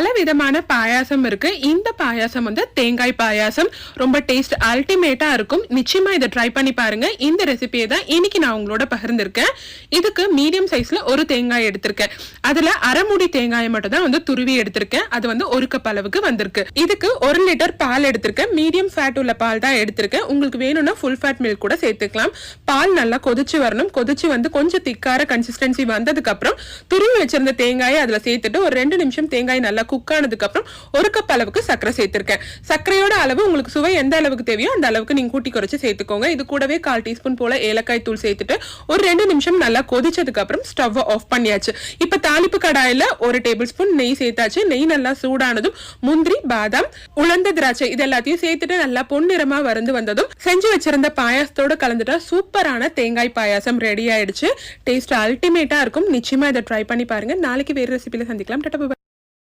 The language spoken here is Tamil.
பல விதமான பாயாசம் இருக்கு. இந்த பாயாசம் வந்து தேங்காய் பாயாசம். ரொம்ப டேஸ்ட் அல்டிமேட்டா இருக்கும். நிச்சயமா இதை ட்ரை பண்ணி பாருங்க. இந்த ரெசிபியை தான் இன்னைக்கு நான் உங்களோட பகிர்ந்திருக்கேன். இதுக்கு மீடியம் சைஸ்ல ஒரு தேங்காய் எடுத்திருக்கேன். அதுல அரைமுடி தேங்காயை மட்டும் தான் வந்து துருவி எடுத்திருக்கேன். அது வந்து ஒரு கப் அளவுக்கு வந்திருக்கு. இதுக்கு ஒரு லிட்டர் பால் எடுத்திருக்கேன். மீடியம் ஃபேட் உள்ள பால் தான் எடுத்திருக்கேன். உங்களுக்கு வேணும்னா ஃபுல் ஃபேட் மில்க் கூட சேர்த்துக்கலாம். பால் நல்லா கொதிச்சு வரணும். கொதிச்சு வந்து கொஞ்சம் திக்கார கன்சிஸ்டன்சி வந்ததுக்கு அப்புறம் துருவி வச்சிருந்த தேங்காயை அதுல சேர்த்துட்டு ஒரு ரெண்டு நிமிஷம் தேங்காய் நல்லா குக் ஆனதுக்கு அப்புறம் ஒரு கப் அளவுக்கு சர்க்கரை சேர்த்திருக்கேன். சர்க்கரையோட அளவு உங்களுக்கு சுவை எந்த அளவுக்கு தேவையோ அந்த அளவுக்கு நீங்க கூட்டி குறைச்சு சேர்த்துக்கோங்க. இது கூடவே கால் டீஸ்பூன் போல ஏலக்காய் தூள் சேர்த்துட்டு ஒரு ரெண்டு நிமிஷம் நல்லா கொதிச்சதுக்கு அப்புறம் ஸ்டவ் ஆஃப் பண்ணியாச்சு. இப்ப தாளிப்பு கடாயில ஒரு டேபிள் ஸ்பூன் நெய் சேர்த்தாச்சு. நெய் நல்லா சூடானதும் முந்திரி பாதாம் உலர்ந்த திராட்சை இது எல்லாத்தையும் சேர்த்துட்டு நல்லா பொன்னிறமா வருந்து வந்ததும் செஞ்சு வச்சிருந்த பாயாசத்தோட கலந்துட்டா சூப்பரான தேங்காய் பாயாசம் ரெடி ஆயிடுச்சு. டேஸ்ட் அல்டிமேட்டா இருக்கும். நிச்சயமா இதை ட்ரை பண்ணி பாருங்க. நாளைக்கு வேறு ரெசிபில சந்திக்கலாம். டாடா.